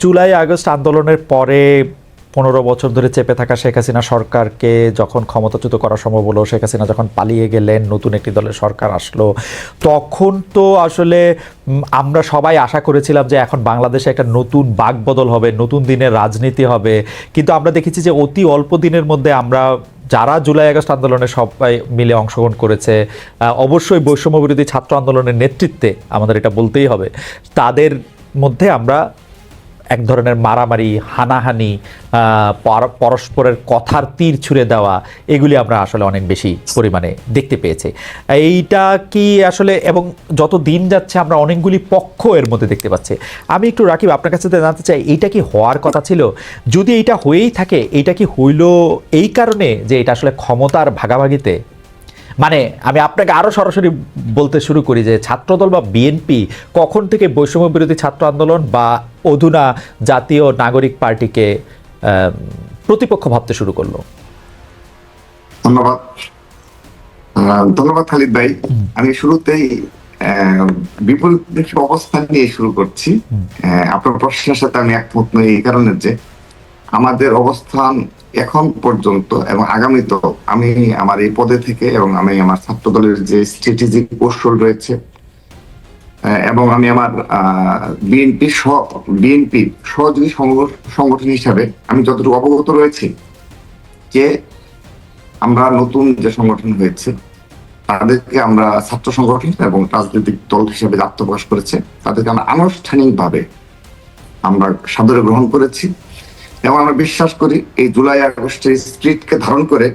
July, August আন্দোলনের পরে পনেরো বছর ধরে চেপে থাকা শেখ হাসিনা সরকারকে যখন ক্ষমতাচ্যুত করা সম্ভব হলো, শেখ হাসিনা যখন পালিয়ে গেলেন, নতুন একটি দলের সরকার আসলো, তখন তো আসলে আমরা সবাই আশা করেছিলাম যে এখন বাংলাদেশে একটা নতুন বাকবদল হবে, নতুন দিনের রাজনীতি হবে। কিন্তু আমরা দেখেছি যে অতি অল্প দিনের মধ্যে আমরা যারা জুলাই, আগস্ট আন্দোলনে সবাই মিলে অংশগ্রহণ করেছে অবশ্যই বৈষম্য বিরোধী ছাত্র আন্দোলনের নেতৃত্বে আমাদের এটা বলতেই হবে। তাদের মধ্যে আমরা এক ধরনের মারামারি, হানাহানি পরস্পরের কথার তীর ছুঁড়ে দেওয়া, এগুলি আমরা আসলে অনেক বেশি পরিমাণে দেখতে পেয়েছি। এইটা কি আসলে, এবং যত দিন যাচ্ছে আমরা অনেকগুলি পক্ষ এর মধ্যে দেখতে পাচ্ছি। আমি একটু রাকিব, আপনার কাছে জানতে চাই, এইটা কি হওয়ার কথা ছিল? যদি এইটা হয়েই থাকে, এইটা কি হইল এই কারণে যে এটা আসলে ক্ষমতার ভাগাভাগিতে মানে আমি আপনাকে আরও সরাসরি বলতে শুরু করি যে ছাত্রদল বা বিএনপি কখন থেকে বৈষম্য বিরোধী ছাত্র আন্দোলন বা অধুনা জাতীয় নাগরিক পার্টিকে প্রতিপক্ষ ভাবতে শুরু করল? ধন্যবাদ। ধন্যবাদ খালিদ ভাই। আমি শুরুতেই আহ, বিপরীতমুখী অবস্থান নিয়ে শুরু করছি। আপনার প্রশ্নের সাথে আমি একমত নই এই কারণে যে আমাদের অবস্থান এখন পর্যন্ত এবং আগামীতেও আমি আমার এই পদে থেকে এবং আমি আমার ছাত্র দলের যে স্ট্র্যাটেজিক কৌশল রয়েছে এবং আমি আমার বিএনপি বিএনপি সহযোগী সংগ- সংগঠন হিসাবে আমি যতটুকু অবগত রয়েছি যে আমরা নতুন যে সংগঠন হয়েছে, তাদেরকে আমরা ছাত্র সংগঠন এবং রাজনৈতিক দল হিসেবে আত্মপ্রকাশ করেছে, তাদেরকে আমরা আনুষ্ঠানিকভাবে আমরা সাদরে গ্রহণ করেছি। এবং আমরা বিশ্বাস করি এই জুলাই আগস্টের স্পিরিটকে ধারণ করে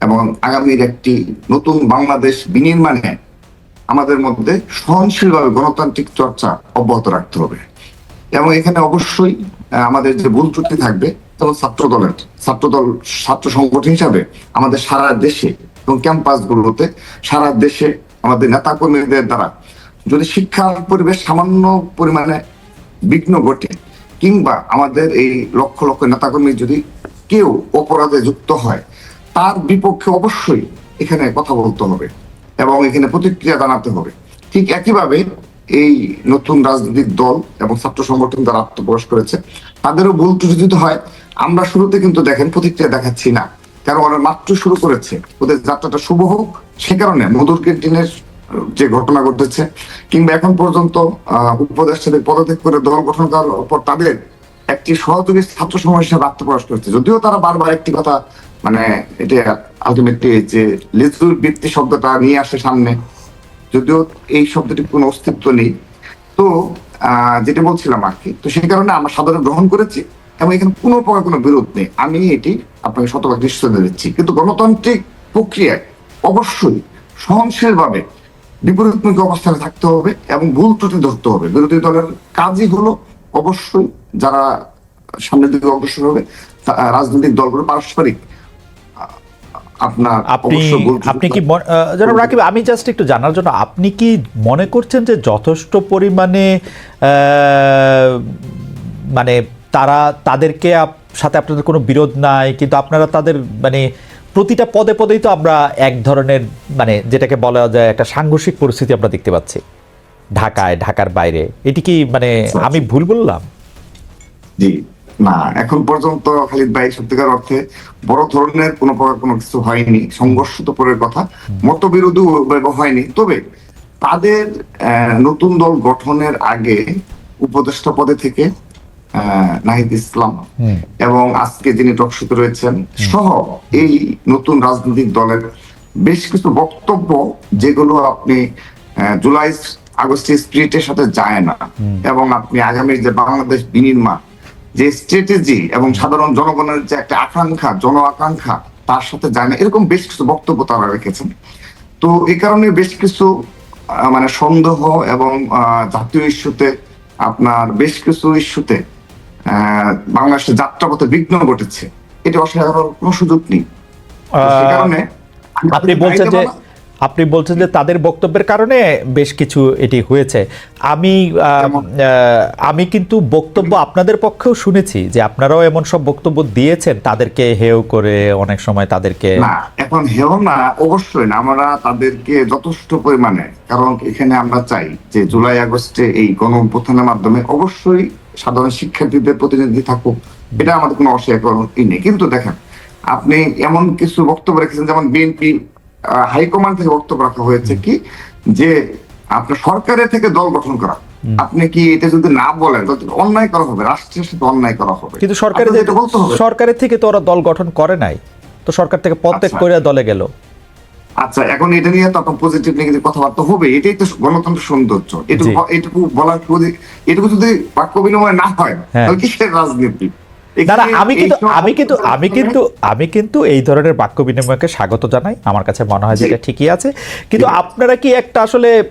এবং আগামীর একটি নতুন বাংলাদেশ বিনির্মাণে আমাদের মধ্যে সহনশীলভাবে গণতান্ত্রিক চর্চা অব্যাহত রাখতে হবে। এবং এখানে অবশ্যই আমাদের যে ভুল ত্রুটি থাকবে যেমন ছাত্র দলের ছাত্র দল ছাত্র সংগঠন হিসাবে আমাদের সারা দেশে এবং ক্যাম্পাস গুলোতে সারা দেশে আমাদের নেতা কর্মীদের দ্বারা যদি শিক্ষার পরিবেশ সামান্য পরিমাণে বিঘ্ন ঘটে কিংবা আমাদের এই লক্ষ লক্ষ নেতাকর্মী যদি কেউ অপরাধে যুক্ত হয়, তার বিপক্ষে অবশ্যই এখানে কথা বলতে হবে এবং এখানে প্রতিক্রিয়া জানাতে হবে। ঠিক একইভাবে এই নতুন রাজনৈতিক দল এবং ছাত্র সংগঠন যারা আত্মপ্রকাশ করেছে, তাদেরও ভুল ত্রুটি যদি হয়, আমরা শুরুতে কিন্তু দেখেন প্রতিক্রিয়া দেখাচ্ছি না। কারণ ওরা মাত্র শুরু করেছে। ওদের যাত্রাটা শুভ হোক, সে কারণে মধুর ক্যান্টিনের যে ঘটনা ঘটেছে, কিংবা এখন পর্যন্ত উপদেষ্টাদের পদত্যাগ করে দল গঠন করার পর তাদের একটি সহযোগী ছাত্র সমাজ হিসেবে আত্মপ্রকাশ করেছে। যদিও তারা বারবার একটি কথা মানে এটা আলটিমেটলি যে লেজুর বৃত্তি শব্দটা নিয়ে আসে সামনে, যদিও এই শব্দটির কোনো অস্তিত্ব নেই। তো যেটা বলছিলাম আর কি, তো সেই কারণে আমরা সাধারণ গ্রহণ করেছি এবং এখানে কোনো প্রকার কোনো বিরোধ নেই। আমি এটি আপনাকে শতভাগ নিশ্চয়তা দিচ্ছি। কিন্তু গণতান্ত্রিক প্রক্রিয়ায় অবশ্যই সহনশীলভাবে বিপরীতমুখী অবস্থানে থাকতে হবে এবং ভুল ত্রুটি ধরতে হবে। বিরোধী দলের কাজই হলো অবশ্যই যারা সামনের দিকে অগ্রসর হবে রাজনৈতিক দলগুলো পারস্পরিক আপনার আপনি আপনি কি জনাব রাকিব আমি জাস্ট একটু জানার জন্য আপনি কি মনে করছেন যে যথেষ্ট পরিমাণে আহ, মানে তারা তাদেরকে আপ- সাথে আপনাদের কোনো বিরোধ নাই কিন্তু আপনারা তাদের মানে প্রতিটা পদে পদেই তো আমরা এক ধরনের মানে যেটাকে বলা যায় একটা সাংঘর্ষিক পরিস্থিতি আমরা দেখতে পাচ্ছি। ঢাকায় ঢাকার বাইরে। এটি কি মানে আমি ভুল বললাম? জি। না এখন পর্যন্ত খালিদ ভাই সত্যিকার অর্থে বড় ধরনের কোনো প্রকার কোনো কিছু হয়নি সংঘর্ষ তো পরের কথা। মতবিরোধী হয়নি। তবে তাদের আহ, নতুন দল গঠনের আগে উপদেষ্টা পদে থেকে নাহিদ ইসলাম। এবং আজকে যিনি টকশোতে রয়েছেন সহ এই নতুন রাজনৈতিক দলের বেশ কিছু বক্তব্য যেগুলো আপনি জুলাই আগস্টের স্পিরিটের সাথে যায় না। এবং আপনি আগামী যে বাংলাদেশ বিনির্মাণ যে স্ট্র্যাটেজি এবং সাধারণ জনগণের যে একটা আকাঙ্ক্ষা জন আকাঙ্ক্ষা তার সাথে যায় না। এরকম বেশ কিছু বক্তব্য তারা রেখেছেন। তো এই কারণে বেশ কিছু মানে সন্দেহ এবং আহ, জাতীয় ইস্যুতে আপনার বেশ কিছু ইস্যুতে বাংলাদেশের যাত্রাপথে বিঘ্ন ঘটেছে। এটা অস্বীকার কোনো সুযোগ নেই। সে কারণে আপনি বলছেন যে আপনি বলছেন যে তাদের বক্তব্যের কারণে বেশ কিছু এটি হয়েছে। আমি আমি কিন্তু বক্তব্য আপনাদের পক্ষেও শুনেছি যে আপনারাও এমন সব বক্তব্য দিয়েছেন তাদেরকে হেও করে অনেক সময় তাদেরকে এখন হেও না অবশ্যই না। আমরা তাদেরকে যথেষ্ট পরিমাণে কারণ এখানে আমরা চাই যে জুলাই আগস্টে এই গণ অভ্যুত্থানের মাধ্যমে অবশ্যই সাধারণ শিক্ষার্থীদের প্রতিনিধি থাকুক এটা আমাদের কোনো অস্বীকারই নেই। কিন্তু দেখেন আপনি এমন কিছু বক্তব্য রেখেছেন যেমন বিএনপি হাইকমান্ড থেকে বক্তব্য রাখা হয়েছে কি যে আপনার সরকারের থেকে দল গঠন করা। আপনি কি এটা যদি না বলেন অন্যায় করা হবে রাষ্ট্রের সাথে অন্যায় করা হবে। কিন্তু সরকারের সরকারের থেকে তো ওরা দল গঠন করে নাই তো সরকার থেকে প্রত্যেক আচ্ছা। করে দলে গেল। আচ্ছা এখন এটা নিয়ে তো আপনার পজিটিভ নেগেটিভ কথাবার্তা হবে এটাই তো গণতন্ত্রের সৌন্দর্য। এটুকু এটুকু বলার যদি- এটুকু যদি বাক্য বিনিময় না হয় হ্যাঁ। তাহলে কিসের রাজনীতি? আমি কিন্তু আমি কিন্তু আমি কিন্তু আমি কিন্তু এই ধরনের বাক্য বিনিময়কে স্বাগত জানাই। আমার কাছে মনে হয় যে এটা ঠিকই আছে। কিন্তু আপনারা কি একটা আসলে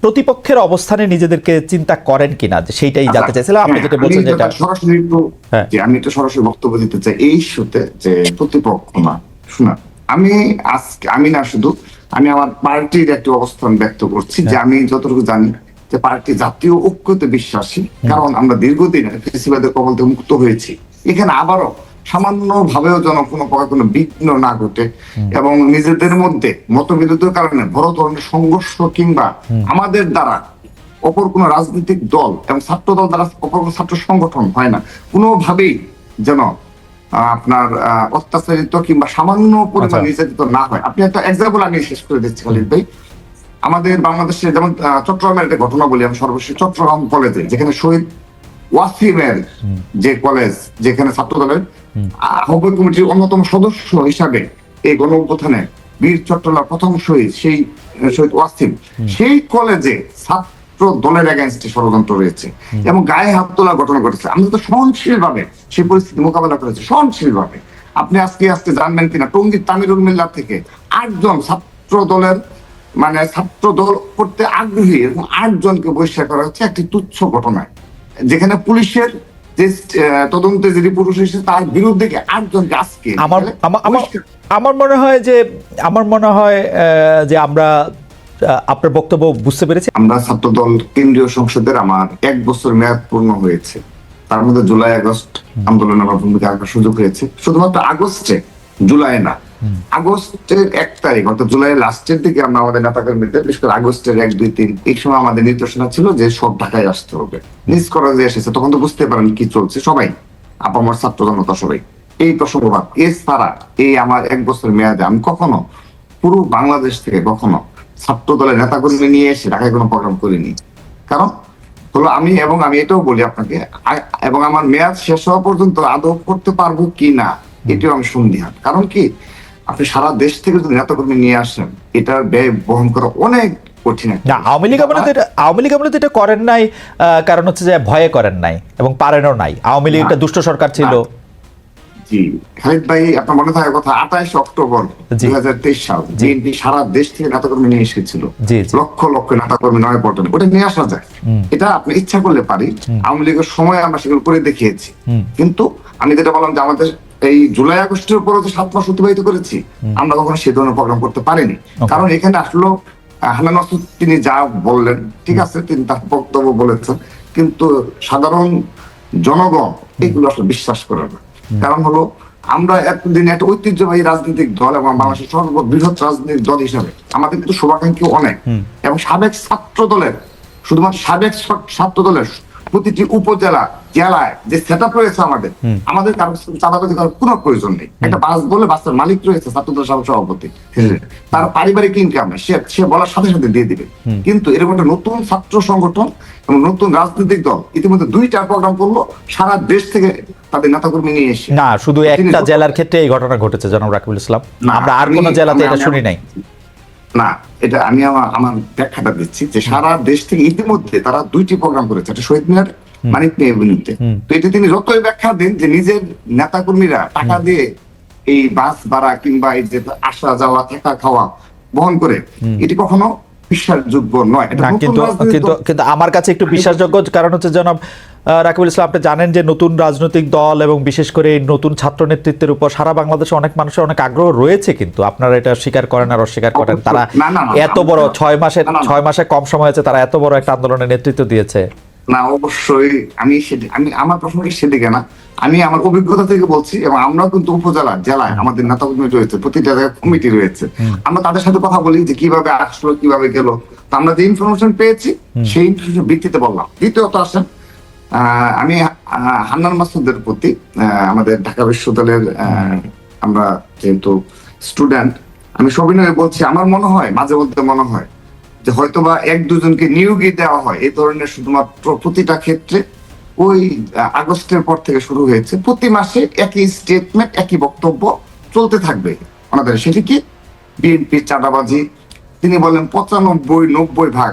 প্রতিপক্ষের অবস্থানে নিজেদেরকে চিন্তা করেন কিনা? যে সেইটাই জানতে আচ্ছা, চাইছিলাম। আপনি হ্যাঁ, যেটা বলছেন যেটা সরাসরি হ্যাঁ। আমি একটু সরাসরি বক্তব্য দিতে চাই এই ইস্যুতে যে প্রতিপক্ষ না শোনা আমি আজকে আমি না শুধু আমি আমার পার্টির একটি অবস্থান ব্যক্ত করছি যে আমি যতটুকু জানি যে পার্টি জাতীয় ঐক্যতে বিশ্বাসী। কারণ আমরা দীর্ঘদিন ফেসিবাদের কবল থেকে মুক্ত হয়েছি। এখানে আবারও সামান্য ভাবেও যেন কোনো প্রকার কোনো বিঘ্ন না ঘটে এবং নিজেদের মধ্যে মতবিরোধের কারণে বড় ধরনের সংঘর্ষ কিংবা আমাদের দ্বারা অপর কোনো রাজনৈতিক দল এবং ছাত্র দল দ্বারা অপর কোনো ছাত্র সংগঠন হয় না। কোনোভাবেই যেন আপনার অত্যাচারিত কিংবা সামান্য পরিমাণ আচ্ছা। নির্যাতিত না হয়। আপনি একটা এক্সাম্পল আমি শেষ করে দিচ্ছি খালিদ ভাই। আমাদের বাংলাদেশে যেমন চট্টগ্রামের একটা ঘটনা বলি আমি সর্বশেষ চট্টগ্রাম কলেজে যেখানে শহীদ ওয়াসিমের যে কলেজ যেখানে ছাত্র দলের আহ্বায়ক কমিটির অন্যতম সদস্য হিসাবে এই গণ বীর চট্টলার প্রথম শহীদ সেই শহীদ ওয়াসিম সেই কলেজে ছাত্র দলের এগেনস্টে ষড়যন্ত্র রয়েছে। এবং গায়ে হাত তোলার ঘটনা ঘটেছে। আমরা তো সহনশীল ভাবে সেই পরিস্থিতি মোকাবেলা করেছি সহনশীল ভাবে আপনি আজকে আজকে জানবেন কিনা টঙ্গীর তামিরুল মিল্লা থেকে আটজন ছাত্র দলের মানে ছাত্র দল করতে আগ্রহী এবং আটজনকে বহিষ্কার করা হচ্ছে একটি তুচ্ছ ঘটনায়। যেখানে পুলিশের যে তদন্তে যে রিপোর্ট এসেছে তার বিরুদ্ধে কি আটজনকে আজকে আমার আমার মনে হয় যে আমার মনে হয় আহ, যে আমরা আপনার বক্তব্য বুঝতে পেরেছি? আমরা ছাত্র দল কেন্দ্রীয় সংসদের আমার এক বছর মেয়াদ পূর্ণ হয়েছে। তার মধ্যে জুলাই আগস্ট আন্দোলন আমার ভূমিকা রাখার সুযোগ হয়েছে। শুধুমাত্র আগস্টে জুলাই না আগস্টের এক তারিখ অর্থাৎ জুলাই লাস্টের দিকে আমরা আমাদের নেতা কর্মীদের বিশেষ করে আগস্টের এক দুই তিন এই সময় আমাদের নির্দেশনা ছিল যে সব ঢাকায় আসতে হবে। নিজ করা যে এসেছে তখন তো বুঝতে পারেন কি চলছে সবাই আপামর ছাত্র জনতা সবাই। এই প্রসঙ্গবাদ এছাড়া এই আমার এক বছর মেয়াদে আমি কখনো পুরো বাংলাদেশ থেকে কখনো ছাত্র দলের নেতাকর্মী নিয়ে এসে ঢাকায় কোনো প্রোগ্রাম করিনি। কারণ হলো আমি এবং আমি এটাও বলি আপনাকে এবং আমার মেয়াদ শেষ হওয়া পর্যন্ত আদৌ করতে পারব কি না এটাও আমি সন্দিহান। কারণ কি আপনি সারা দেশ থেকে যদি নেতা নেতাকর্মী নিয়ে আসেন এটার ব্যয় বহন করা অনেক কঠিন না আওয়ামী লীগ আমলে আওয়ামী লীগ আমলে এটা করেন নাই কারণ হচ্ছে যে ভয়ে করেন নাই এবং পারেনও নাই। আওয়ামী লীগ একটা দুষ্ট সরকার ছিল। জি। ভাই আপনার মনে থাকার কথা আঠাশ অক্টোবর দুই হাজার তেইশ সাল বিএনপি সারা দেশ থেকে নিয়ে এসেছিল। জি, জি। লক্ষ লক্ষ নেতাকর্মী নয় পটন ওটা নিয়ে আসা যায়। এটা আপনি ইচ্ছা করলে পারি। আওয়ামী লীগের সময় আমরা সেগুলো করে দেখিয়েছি। কিন্তু আমি যেটা বললাম যে আমাদের এই জুলাই আগস্টের উপরে যে সাত মাস অতিবাহিত করেছি আমরা কখনো সে ধরনের প্রোগ্রাম করতে পারিনি। কারণ এখানে আসলো হানান তিনি যা বললেন ঠিক আছে তিনি তার বক্তব্য বলেছেন। কিন্তু সাধারণ জনগণ এগুলো আসলে বিশ্বাস করে না। কারণ হলো আমরা এতদিন একটা ঐতিহ্যবাহী রাজনৈতিক দল এবং বাংলাদেশের সর্ববৃহৎ রাজনৈতিক দল হিসাবে আমাদের কিন্তু শুভাকাঙ্ক্ষী অনেক। এবং সাবেক ছাত্র দলের শুধুমাত্র সাবেক ছাত্র দলের প্রতিটি উপজেলা জেলায় যে সেট রয়েছে আমাদের আমাদের কারও চাঁদাবাজি করার কোনো প্রয়োজন নেই। একটা বাস বলে বাসের মালিক রয়েছে ছাত্রদল সভাপতি। তার পারিবারিক ইনকাম সে সে বলার সাথে সাথে দিয়ে দিবে। কিন্তু এরকম একটা নতুন ছাত্র সংগঠন এবং নতুন রাজনৈতিক দল ইতিমধ্যে দুইটা প্রোগ্রাম করল সারা দেশ থেকে তাদের নেতাকর্মী নিয়ে এসে। না শুধু একটা জেলার ক্ষেত্রে এই ঘটনা ঘটেছে জনাব রাকিবুল ইসলাম। আমরা আর কোনো জেলাতে এটা শুনি নাই। না এটা আমি আমার আমার ব্যাখ্যাটা দিচ্ছি যে সারা দেশ থেকে ইতিমধ্যে তারা দুইটি প্রোগ্রাম করেছে একটা শহীদ মিনার মানিক এভিনিউতে তো এটি তিনি যতই ব্যাখ্যা দিন যে নিজের নেতা কর্মীরা টাকা দিয়ে এই বাস ভাড়া কিংবা এই যে আসা যাওয়া থাকা খাওয়া বহন করে এটি কখনো বিশ্বাসযোগ্য নয়। এটা কিন্তু কিন্তু আমার কাছে একটু বিশ্বাসযোগ্য কারণ হচ্ছে জনাব রাকিবুল ইসলাম আপনি জানেন যে নতুন রাজনৈতিক দল এবং বিশেষ করে এই নতুন ছাত্র নেতৃত্বের উপর সারা বাংলাদেশে অনেক মানুষের অনেক আগ্রহ রয়েছে কিন্তু। আপনারা এটা স্বীকার করেন আর অস্বীকার করেন। তারা এত বড় ছয় মাসে। ছয় মাসে কম সময় হয়েছে তারা এত বড় একটা আন্দোলনের নেতৃত্ব দিয়েছে। না অবশ্যই। আমি আমি আমার প্রশ্নটি সেদিকে না। আমি আমার অভিজ্ঞতা থেকে বলছি এবং আমরাও কিন্তু উপজেলা জেলায় আমাদের নেতা কর্মী রয়েছে প্রতিটা জায়গায় কমিটি রয়েছে। আমরা তাদের সাথে কথা বলি যে কীভাবে আসলো কীভাবে গেল। আমরা যে ইনফরমেশন পেয়েছি সেই ইনফরমেশন ভিত্তিতে বললাম। দ্বিতীয়ত আসেন আমি হান্নান মাসুদের প্রতি আমাদের ঢাকা বিশ্ববিদ্যালয়ের আমরা যেহেতু স্টুডেন্ট, আমি সবিনয়ে বলছি, আমার মনে হয়, মাঝে মধ্যে মনে হয়, যে হয়তোবা এক দুজনকে নিয়োগই দেওয়া হয়, এই ধরনের শুধুমাত্র প্রতিটা ক্ষেত্রে ওই আগস্টের পর থেকে শুরু হয়েছে। প্রতি মাসে একই স্টেটমেন্ট একই বক্তব্য চলতে থাকবে। আমাদের সেটি কি? বিএনপি চাঁদাবাজি, তিনি বলেন পঁচানব্বই, নব্বই ভাগ।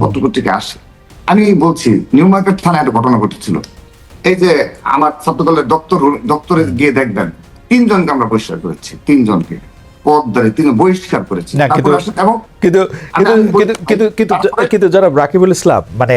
পত্রপত্রিকা আসে। আমি বলছি নিউ মার্কেট থানায় একটা ঘটনা ঘটেছিল। এই যে আমার ছাত্রদলের দপ্তর দপ্তরে গিয়ে দেখবেন তিনজনকে আমরা বহিষ্কার করেছি তিনজনকে। বহিষ্কার করেছি এবং কিন্তু কিন্তু জনাব রাকিবুল ইসলাম মানে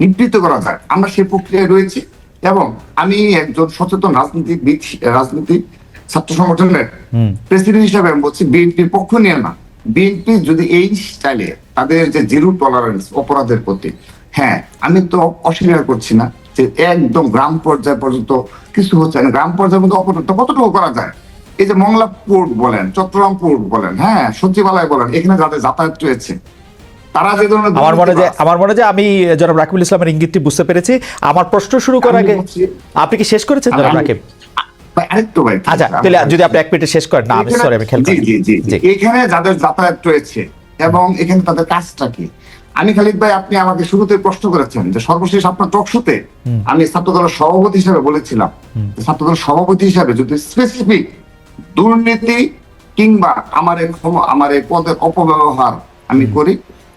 নিবৃত্ত করা যায়। আমরা সেই প্রক্রিয়ায় রয়েছি এবং আমি একজন সচেতন রাজনীতিবিদ রাজনীতি ছাত্র সংগঠনের প্রেসিডেন্ট হিসাবে আমি বলছি বিএনপির পক্ষ নিয়ে না। বিএনপি যদি এই স্টাইলে তাদের যে জিরো টলারেন্স অপরাধের প্রতি হ্যাঁ আমি তো অস্বীকার করছি না যে একদম গ্রাম পর্যায় পর্যন্ত কিছু হচ্ছে না। গ্রাম পর্যায়ের মধ্যে অপরাধ কতটুকু করা যায়? এই যে মংলা পোর্ট বলেন চট্টগ্রাম পোর্ট বলেন হ্যাঁ সচিবালয় বলেন এখানে যাদের যাতায়াত রয়েছে তারা যে ধরনের আমার মনে যে আমার মনে যে আমি জনাব রাকিবুল ইসলামের ইঙ্গিতটি বুঝতে পেরেছি। আমার প্রশ্ন শুরু করার আগে আপনি কি শেষ করেছেন জনাব রাকিব? আরেকটু ভাই আচ্ছা তাহলে যদি আপনি এক মিনিটে শেষ করেন না আমি সরি আমি খেয়াল জি জি জি। এখানে যাদের যাতায়াত রয়েছে এবং এখানে তাদের কাজটা কি? আমি খালিদ ভাই আপনি আমাকে শুরুতে প্রশ্ন করেছেন যে সর্বশেষ আপনার টকশোতে আমি ছাত্রদলের সভাপতি হিসেবে বলেছিলাম যে ছাত্রদলের সভাপতি হিসেবে যদি স্পেসিফিক দুর্নীতি কিংবা আমার আমার এই পদের অপব্যবহার আমি করি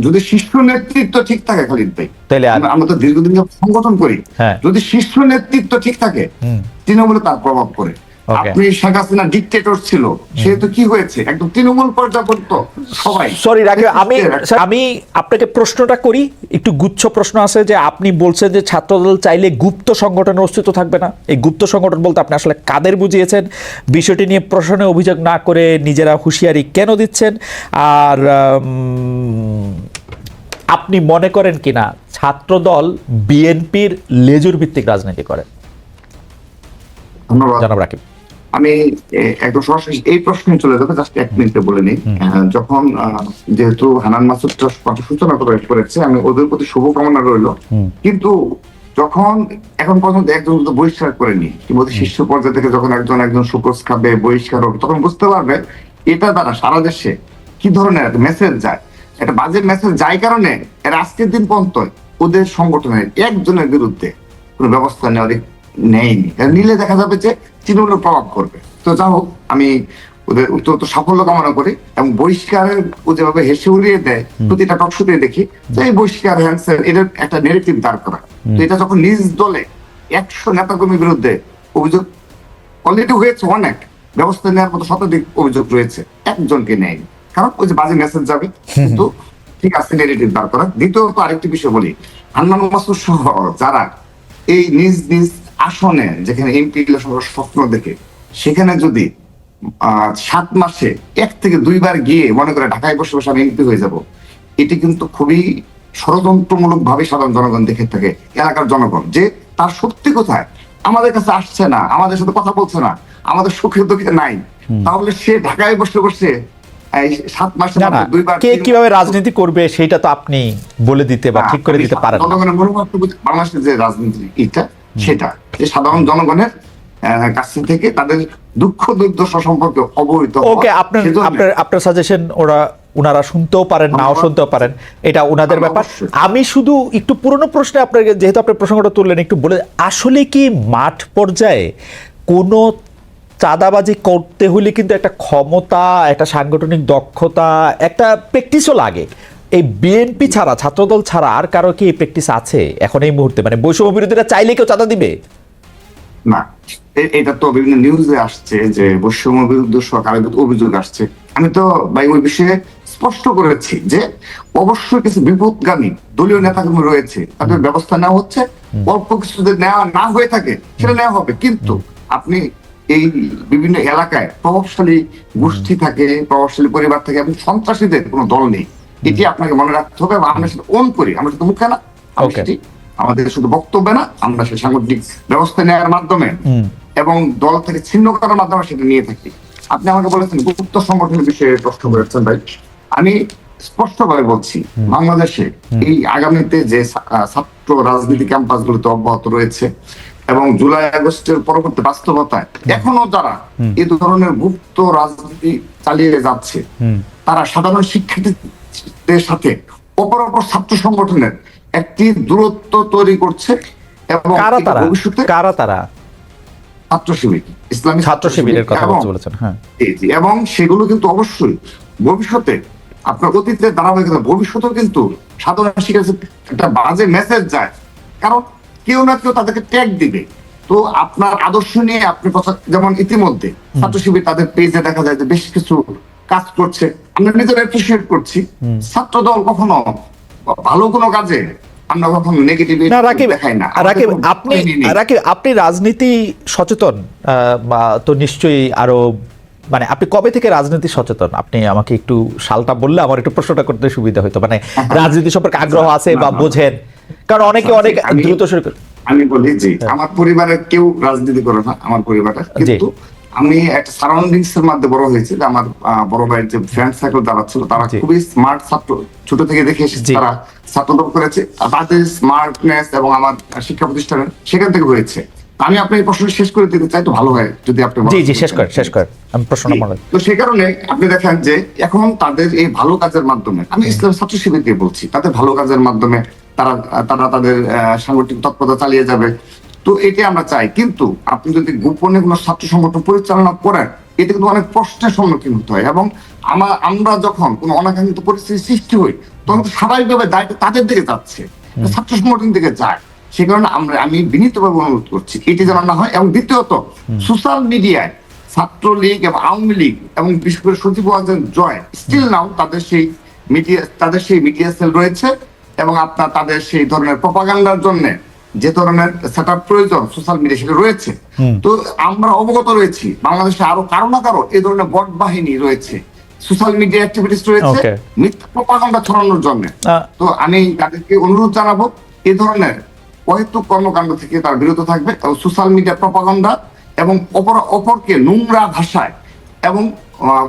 যদি শীর্ষ নেতৃত্ব ঠিক থাকে খালিদ ভাই তাহলে আমরা- তো দীর্ঘদিন সংগঠন করি হ্যাঁ। যদি শীর্ষ নেতৃত্ব ঠিক থাকে। তৃণমূলে তার প্রভাব পড়ে. আপনি শেখ হাসিনা ডিকটেটর ছিল সে তো কি হয়েছে? একদম তৃণমূল পর্যায়ে সবাই। সরি রাকিব আমি আমি আপনাকে প্রশ্নটা করি একটু গুচ্ছ প্রশ্ন আছে যে আপনি বলছেন যে ছাত্রদল চাইলে গুপ্ত সংগঠনের অস্তিত্ব থাকবে না। এই গুপ্ত সংগঠন বলতে আপনি আসলে কাদের বুঝিয়েছেন? বিষয়টি নিয়ে প্রশ্নে অভিযোগ না করে নিজেরা হুঁশিয়ারি কেন দিচ্ছেন? আর আপনি মনে করেন কিনা ছাত্রদল বিএনপির লেজুর ভিত্তিক রাজনীতি করে? ধন্যবাদ। জনাব রাকিব। আমি একদম সরাসরি এই প্রশ্নে চলে যাবে জাস্ট এক মিনিটে বলে নিই। যখন যেহেতু হানান মাসুদ কথা সূচনা করে- করেছে আমি ওদের প্রতি শুভকামনা রইল। কিন্তু যখন এখন পর্যন্ত একজন তো বহিষ্কার করেনি। কিংবা শীর্ষ পর্যায়ে থেকে যখন একজন একজন সুকোষ খাবে বহিষ্কার হবে তখন বুঝতে পারবে এটা দ্বারা সারা দেশে কি ধরনের মেসেজ যায়। একটা বাজে মেসেজ যায় কারণে এর আজকের দিন পর্যন্ত ওদের সংগঠনের একজনের বিরুদ্ধে কোনো ব্যবস্থা নেওয়া নেয়নি। নিলে দেখা যাবে যে তৃণমূলের প্রভাব করবে তো যা হোক আমি ওদের অত্যন্ত সাফল্য কামনা করি এবং বহিষ্কারের ও যেভাবে হেসে উড়িয়ে দেয় প্রতিটা টকশুতে দেখি যে এই বহিষ্কার হ্যান্সের এদের একটা নেগেটিভ দাঁড় করা। তো এটা যখন নিজ দলে একশো নেতাকর্মীর বিরুদ্ধে অভিযোগ অলরেডি হয়েছে অনেক ব্যবস্থা নেওয়ার মতো শতাধিক অভিযোগ রয়েছে একজনকে নেয়নি। কারণ ওই যে বাজে মেসেজ যাবে কিন্তু ঠিক আছে নেগেটিভ দাঁড় করা। দ্বিতীয়ত আরেকটি বিষয় বলি হান্নান মাসুদ সহ যারা এই নিজ নিজ আসনে যেখানে এমপি স্বপ্ন দেখে সেখানে যদি সাত মাসে এক থেকে দুইবার গিয়ে মনে করে ঢাকায় বসে বসে আমি এমপি হয়ে যাব এটি কিন্তু খুবই ষড়যন্ত্রমূলক ভাবে সাধারণ জনগণ দেখে থাকে এলাকার জনগণ যে তার সত্যি কোথায় আমাদের কাছে আসছে না আমাদের সাথে কথা বলছে না আমাদের সুখে দুঃখে নাই তাহলে সে ঢাকায় বসে বসে সাত মাসে না না দুইবার কে কীভাবে রাজনীতি করবে সেটা তো আপনি বলে দিতে বা ঠিক করে দিতে পারেন। জনগণের মনোভাবটা বুঝ- বাংলাদেশের যে রাজনীতি এটা সেটা। যে সাধারণ জনগণের কাছ থেকে তাদের দুঃখ দুর্দশা সম্পর্কে অবহিত ওকে আপনার আপনার আপনার সাজেশন ওরা ওনারা শুনতেও পারেন নাও। শুনতেও পারেন। এটা ওনাদের ব্যাপার। আমি শুধু একটু পুরনো প্রশ্নে আপনাকে যেহেতু আপনার প্রসঙ্গটা তুললেন একটু বলে আসলে কি মাঠ পর্যায়ে কোনো চাঁদাবাজি করতে হলে কিন্তু একটা ক্ষমতা একটা সাংগঠনিক দক্ষতা একটা প্র্যাকটিসও লাগে। এই বিএনপি ছাড়া ছাত্রদল ছাড়া আর কারও কি এই প্র্যাকটিস আছে? এখন এই মুহূর্তে মানে বৈষম্য বিরোধীরা চাইলে কেউ চাঁদা দিবে? না এটা তো বিভিন্ন নিউজে আসছে যে বৈষম্য বিরুদ্ধে সরকারের অভিযোগ আসছে। আমি তো ভাই ওই বিষয়ে স্পষ্ট করেছি যে অবশ্যই কিছু বিপদগামী দলীয় নেতাকর্মী রয়েছে। তাদের ব্যবস্থা নেওয়া হচ্ছে। অল্প কিছু যদি নেওয়া না হয়ে থাকে সেটা নেওয়া হবে। কিন্তু আপনি এই বিভিন্ন এলাকায় প্রভাবশালী গোষ্ঠী থাকে প্রভাবশালী পরিবার থাকে এবং সন্ত্রাসীদের কোনো দল নেই। এটি আপনাকে মনে রাখতে হবে এবং আমরা সেটা অন করি আমরা শুধু মুখে না সেটি আমাদের শুধু বক্তব্য না আমরা সেই সাংগঠনিক ব্যবস্থা নেওয়ার মাধ্যমে এবং দল থেকে ছিন্ন করার মাধ্যমে সেটা নিয়ে থাকি। আপনি আমাকে বলেছেন গুপ্ত সংগঠনের বিষয়ে প্রশ্ন করেছেন ভাই। আমি স্পষ্টভাবে বলছি বাংলাদেশে এই আগামীতে যে ছাত্র রাজনীতি ক্যাম্পাস গুলোতে অব্যাহত রয়েছে এবং জুলাই আগস্টের পরবর্তী বাস্তবতায় এখনও যারা এই ধরনের গুপ্ত রাজনীতি চালিয়ে যাচ্ছে তারা সাধারণ শিক্ষার্থীদের সাথে অপর অপর ছাত্র সংগঠনের একটি দূরত্ব তৈরি করছে এবং কারা তারা? ভবিষ্যতে কারা তারা? ছাত্র শিবির ইসলামী ছাত্র শিবিরের কথা বলেছেন হ্যাঁ। এবং সেগুলো কিন্তু অবশ্যই ভবিষ্যতে আপনার অতীতের ধারাবাহিকতা ভবিষ্যতেও কিন্তু সাধারণ শিক্ষার্থী একটা বাজে মেসেজ যায়। কারণ কেউ না কেউ তাদেরকে ট্যাগ দিবে। তো আপনার আদর্শ নিয়ে আপনি কথা যেমন ইতিমধ্যে ছাত্র শিবির তাদের পেজে দেখা যায় যে বেশ কিছু কাজ করছে। আমরা নিজেরা অ্যাপ্রিসিয়েট করছি। ছাত্র দল কখনো ভালো কোনো কাজে আমরা কখনো নেগেটিভ না রাকিব না। রাকিব আপনি রাকিব আপনি রাজনীতি সচেতন? বা তো নিশ্চয়ই আরও মানে আপনি কবে থেকে রাজনীতি সচেতন? আপনি আমাকে একটু সালটা বললে আমার একটু প্রশ্নটা করতে সুবিধা হতো মানে রাজনীতি সম্পর্কে আগ্রহ আছে বা। বোঝেন। কারণ অনেকে অনেক দ্রুত শুরু আমি বলি যে আমার পরিবারের কেউ রাজনীতি করে না আমার পরিবারে কিন্তু আমি একটা সারাউন্ডিংস এর মধ্যে বড় হয়েছি যে আমার বড় ভাইয়ের যে ফ্রেন্ড সার্কেল যারা ছিল তারা খুবই স্মার্ট ছাত্র। ছোট থেকে দেখে এসেছে তারা ছাত্রদল করেছে। তাদের স্মার্টনেস এবং আমার শিক্ষা প্রতিষ্ঠানের সেখান থেকে হয়েছে। আমি আপনার এই প্রশ্ন শেষ করে দিতে চাই তো ভালো হয় যদি আপনি জি জি শেষ করেন শেষ করেন আমি প্রশ্নটা মনে তো সে কারণে আপনি দেখেন যে এখন তাদের এই ভালো কাজের মাধ্যমে আমি ইসলাম ছাত্র শিবিরকে বলছি তাদের ভালো কাজের মাধ্যমে তারা তারা তাদের সাংগঠনিক তৎপরতা চালিয়ে যাবে। তো এটি আমরা চাই। কিন্তু আপনি যদি গোপনে কোনো ছাত্র সংগঠন পরিচালনা করেন এতে কিন্তু অনেক প্রশ্নের সম্মুখীন হতে হয় এবং আমার আমরা যখন কোনো অনাকাঙ্ক্ষিত পরিস্থিতি সৃষ্টি হই তখন তো স্বাভাবিকভাবে দায়িত্ব তাদের দিকে যাচ্ছে ছাত্র সংগঠন দিকে যায়। সে কারণে আমরা আমি বিনীতভাবে অনুরোধ করছি এটি যেন না হয় এবং দ্বিতীয়ত সোশ্যাল মিডিয়ায় ছাত্রলীগ এবং আওয়ামী লীগ এবং বিশেষ করে সচিব জয় স্টিল নাও তাদের সেই মিডিয়া তাদের সেই মিডিয়া সেল রয়েছে এবং আপনার তাদের সেই ধরনের প্রপাগান্ডার জন্য যে ধরনের সেট প্রয়োজন সোশ্যাল মিডিয়া সেটা রয়েছে। তো আমরা অবগত রয়েছি বাংলাদেশে আরও কারও না কারও এই ধরনের বট বাহিনী রয়েছে। সোশ্যাল মিডিয়া অ্যাক্টিভিটিস রয়েছে মিথ্যা প্রপাগান্ডা ছড়ানোর জন্য। তো আমি তাদেরকে অনুরোধ জানাব এই ধরনের অহেতুক কর্মকাণ্ড থেকে তার বিরত থাকবে এবং সোশ্যাল মিডিয়া প্রপাগান্ডা এবং অপর অপরকে নোংরা ভাষায় এবং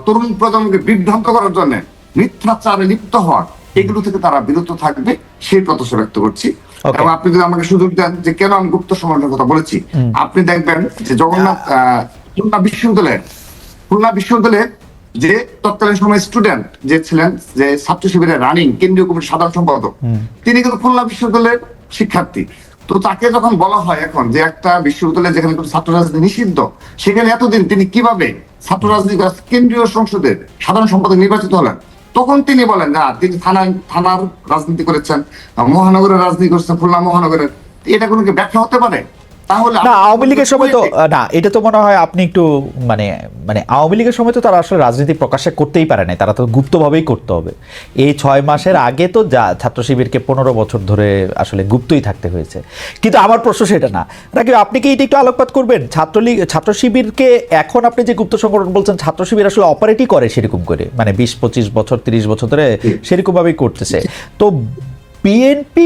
তরুণ প্রজন্মকে বিভ্রান্ত করার জন্য মিথ্যাচারে লিপ্ত হওয়ার এগুলো থেকে তারা বিরত থাকবে সেই প্রত্যাশা ব্যক্ত করছি. এবং আপনি যদি আমাকে সুযোগ দেন যে কেন আমি গুপ্ত সমাজের কথা বলেছি আপনি দেখবেন যে জগন্নাথ খুলনা বিশ্ববিদ্যালয়ের খুলনা বিশ্ববিদ্যালয়ে যে তৎকালীন সময় স্টুডেন্ট যে ছিলেন যে ছাত্র শিবিরের রানিং কেন্দ্রীয় কমিটির সাধারণ সম্পাদক তিনি কিন্তু খুলনা বিশ্ববিদ্যালয়ের শিক্ষার্থী। তো তাকে যখন বলা হয় এখন যে একটা বিশ্ববিদ্যালয়ে যেখানে কোনো ছাত্র রাজনীতি নিষিদ্ধ সেখানে এতদিন তিনি কীভাবে ছাত্র রাজনীতি কেন্দ্রীয় সংসদের সাধারণ সম্পাদক নির্বাচিত হলেন? তখন তিনি বলেন, না, তিনি থানায় থানার রাজনীতি করেছেন, মহানগরের রাজনীতি করেছেন, খুলনা মহানগরের। এটা কোনো কি ব্যাখ্যা হতে পারে? তাহলে না আওয়ামী লীগের সময় তো না এটা তো মনে হয় আপনি একটু মানে মানে আওয়ামী লীগের সময় তো তারা আসলে রাজনীতি প্রকাশ্যে করতেই পারে না তারা তো গুপ্তভাবেই করতে হবে। এই ছয় মাসের আগে তো যা ছাত্র শিবিরকে পনেরো বছর ধরে আসলে গুপ্তই থাকতে হয়েছে। কিন্তু আমার প্রশ্ন সেটা না। রাকিব আপনি কি এটা একটু আলোকপাত করবেন? ছাত্রলীগ ছাত্র শিবিরকে এখন আপনি যে গুপ্ত সংগঠন বলছেন ছাত্র শিবির আসলে অপারেটই করে সেরকম করে। মানে বিশ পঁচিশ বছর তিরিশ বছর ধরে সেরকমভাবেই করতেছে। তো বিএনপি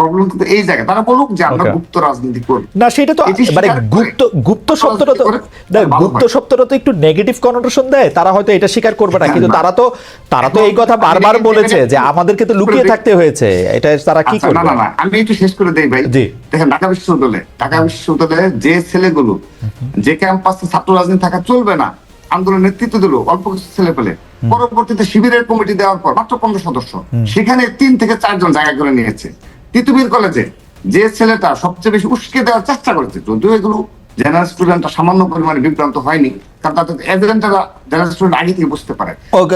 প্রবলেম কিন্তু এই জায়গায়। তারা বলুক যে আমরা গুপ্ত রাজনীতি করি। না সেটা তো মানে গুপ্ত গুপ্ত শব্দটা তো গুপ্ত। শব্দটা তো একটু নেগেটিভ কনোটেশন দেয়। তারা হয়তো এটা স্বীকার করবে না। কিন্তু তারা তো তারা তো এই কথা বারবার বলেছে যে আমাদেরকে তো লুকিয়ে থাকতে হয়েছে। এটা তারা কি আচ্ছা, করবে? না না আমি একটু শেষ করে দেই ভাই। জি। দেখেন ঢাকা বিশ্ববিদ্যালয়ে ঢাকা বিশ্ববিদ্যালয়ে যে ছেলেগুলো যে ক্যাম্পাসে ছাত্র রাজনীতি থাকা চলবে না আন্দোলন নেতৃত্ব দিল অল্প কিছু ছেলে পেলে পরবর্তীতে শিবিরের কমিটি দেওয়ার পর মাত্র পনেরো সদস্য। সেখানে তিন থেকে চারজন জায়গা করে নিয়েছে। তিতুমির কলেজে যে ছেলেটা সবচেয়ে বেশি উস্কে দেওয়ার চেষ্টা করেছে যদিও এগুলো জেনারেল স্টুডেন্টরা সামান্য পরিমাণে বিভ্রান্ত হয়নি কারণ তাদের এজেন্টরা জেনারেল স্টুডেন্ট আগে থেকে বুঝতে পারে।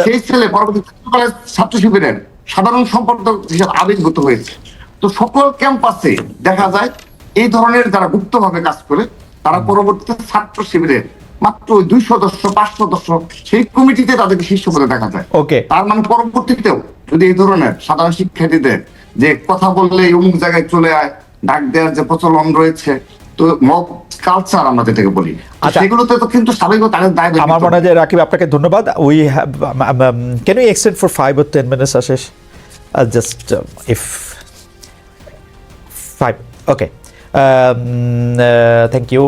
সেই ছেলে পরবর্তী কলেজ ছাত্র শিবিরের সাধারণ সম্পাদক হিসেবে আবির্ভূত হয়েছে। তো সকল ক্যাম্পাসে দেখা যায় এই ধরনের যারা গুপ্তভাবে কাজ করে তারা পরবর্তীতে ছাত্র শিবিরের মাত্র ওই দুই সদস্য পাঁচ সদস্য সেই কমিটিতে তাদেরকে শীর্ষ পদে দেখা যায়। ওকে তার মানে পরবর্তীতেও যদি এই ধরনের সাধারণ শিক্ষার্থীদের যে কথা বললে অমুক জায়গায় চলে আয় ডাক দেওয়ার যে প্রচলন রয়েছে তো মব কালচার আমরা যেটাকে বলি আচ্ছা। সেগুলোতে তো কিন্তু স্বাভাবিক তাদের দায় আমার মনে হয় রাকিব আপনাকে ধন্যবাদ। We have can you extend for five or ten minutes Ashish just if five okay thank you